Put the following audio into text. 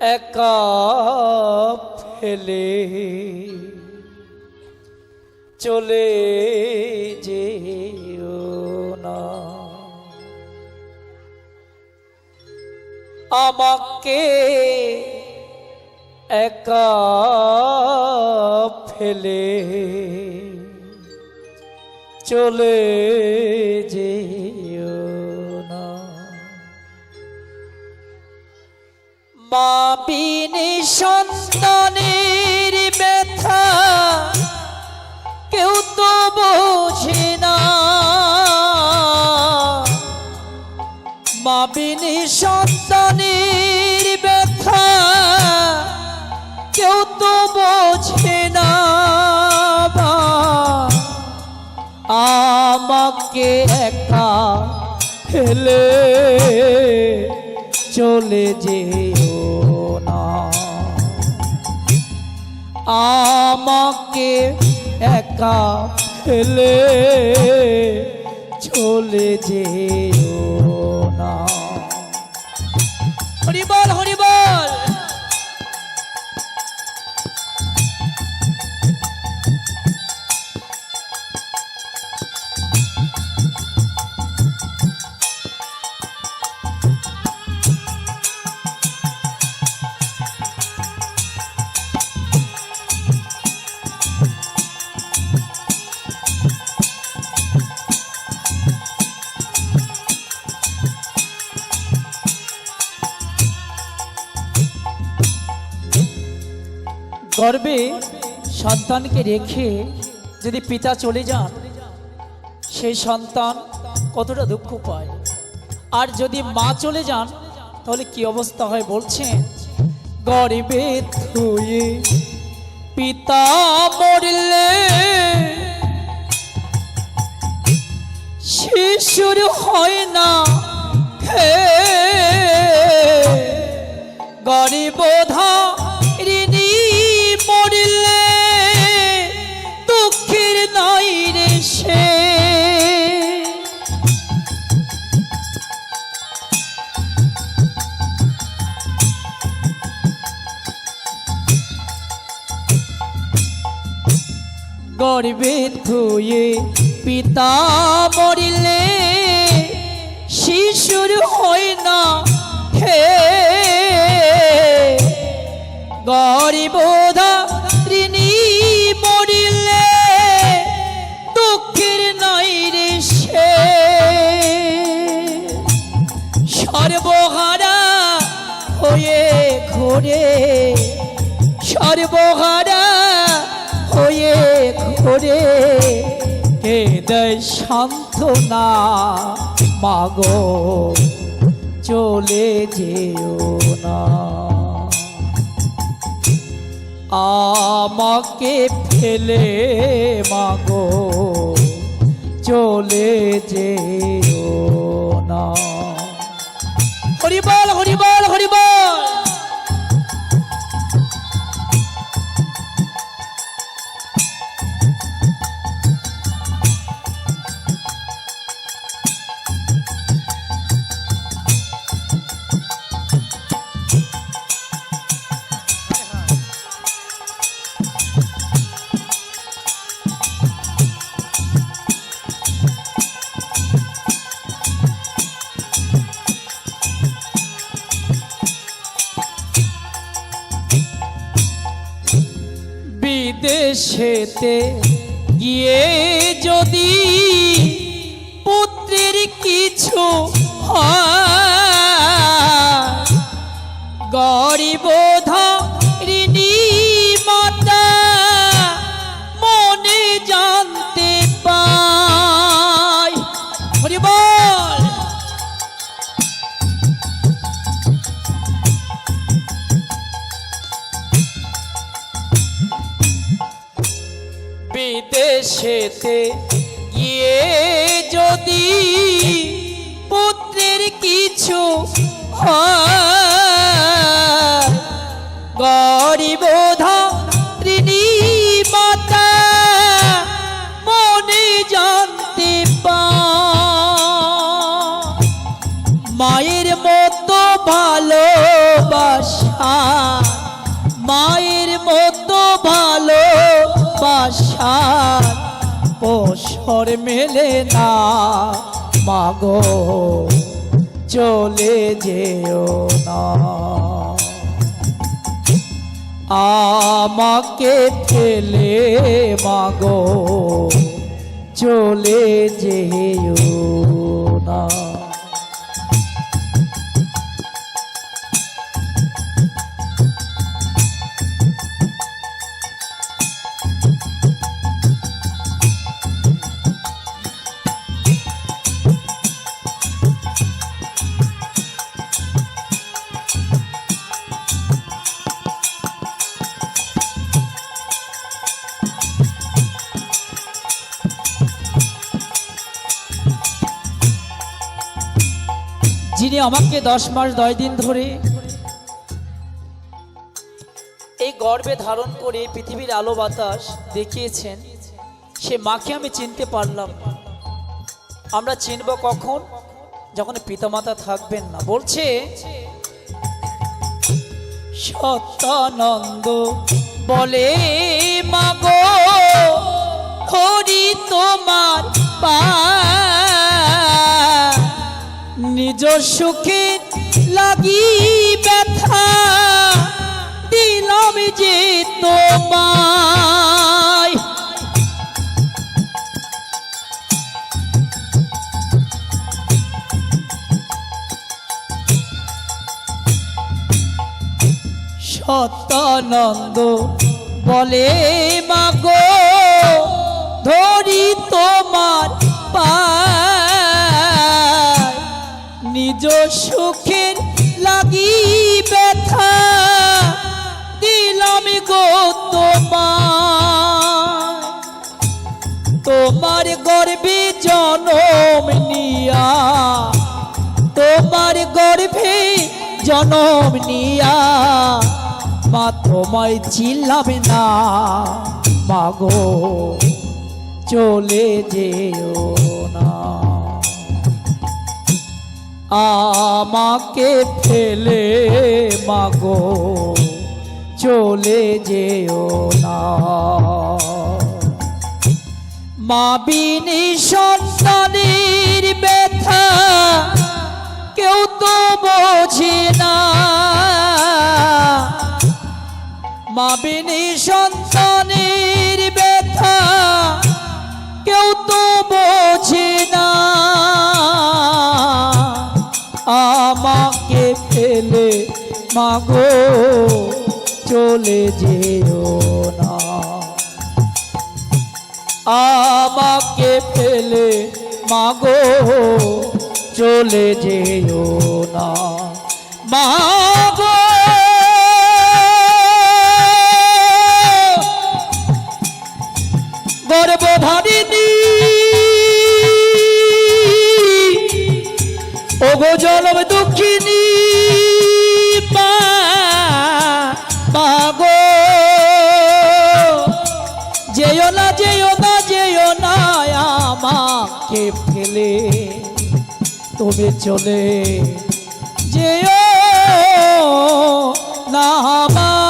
একা ফেলে চলে যেও না। আমাকে একা ফেলে চলে যেও মা বিনে সন্তানের ব্যথা, কেউ তো বোঝে না মা বিনে সন্তানের ব্যথা, কেউ তো বোঝে না। আমাকে একা ফেলে চলে যেও আমাকে একা ফেলে চলে যেও না। হরিবল হরিবল। গর্বে সন্তানকে রেখে যদি পিতা চলে যান, সেই সন্তান কতটা দুঃখ পায়? আর যদি মা চলে যান, তাহলে কি অবস্থা হয় বলছেন? গর্বে থুয়ে পিতা মরলে শিশুর হয় না, হে গর্বে ধুয়ে পিতা মরিলে শিশুর হয় না হে। গরিবোধা ঋণী মরিলে দুঃখের নাই রে সে। সর্বহারা হয়ে ঘোরে, সর্বহারা ঘোরে হে দেয় সান্ত্বনা? মাগো, চলে যেও না। আমাকে ফেলে, মাগো, চলে যেও না। হরিবল হরিবল হরিবল! বিদেশেতে গিয়ে যদি পুত্রের কিছু গরিবোধ গরিবোধা বিদেশেতে গিয়ে যদি স্বর মেলে না। মাগো চলে যেও না। আমাকে ফেলে মাগো চলে যেও আমাকে দশ মাস, দশ দিন ধরে এই গর্বে ধারণ করে পৃথিবীর আলো বাতাস দেখিয়েছেন। সে মাকে আমি চিনতে পারলাম আমরা চিনব কখন? যখন পিতামাতা থাকবেন না। বলছে, সত্যানন্দ বলে, মাগো হরি তোমার পা নিজ সুখে লাগি ব্যথা দিলাম যে তোমায়। সত্যানন্দ বলে মাগো নিজ সুখের লাগি ব্যথা দিলাম গো তোমার তোমার গর্বে জনম নিয়া, তোমার গর্ভে জনম নিয়া, মা তোমায় চিল্লাম না মাগো চলে যেও না। আমাকে ফেলে, মাগো, চলে যেও না। মা বিনি সন্তানের ব্যথা কেউ তো বোঝে না। মা মাগো, চলে যেও না। আমাকে ফেলে মাগো, চলে যেও না। মাগো, গর্ভধারিণী, ওগো জলম দুঃখিনী না আমাকে ফেলে। তুমি চলে যেও না আমার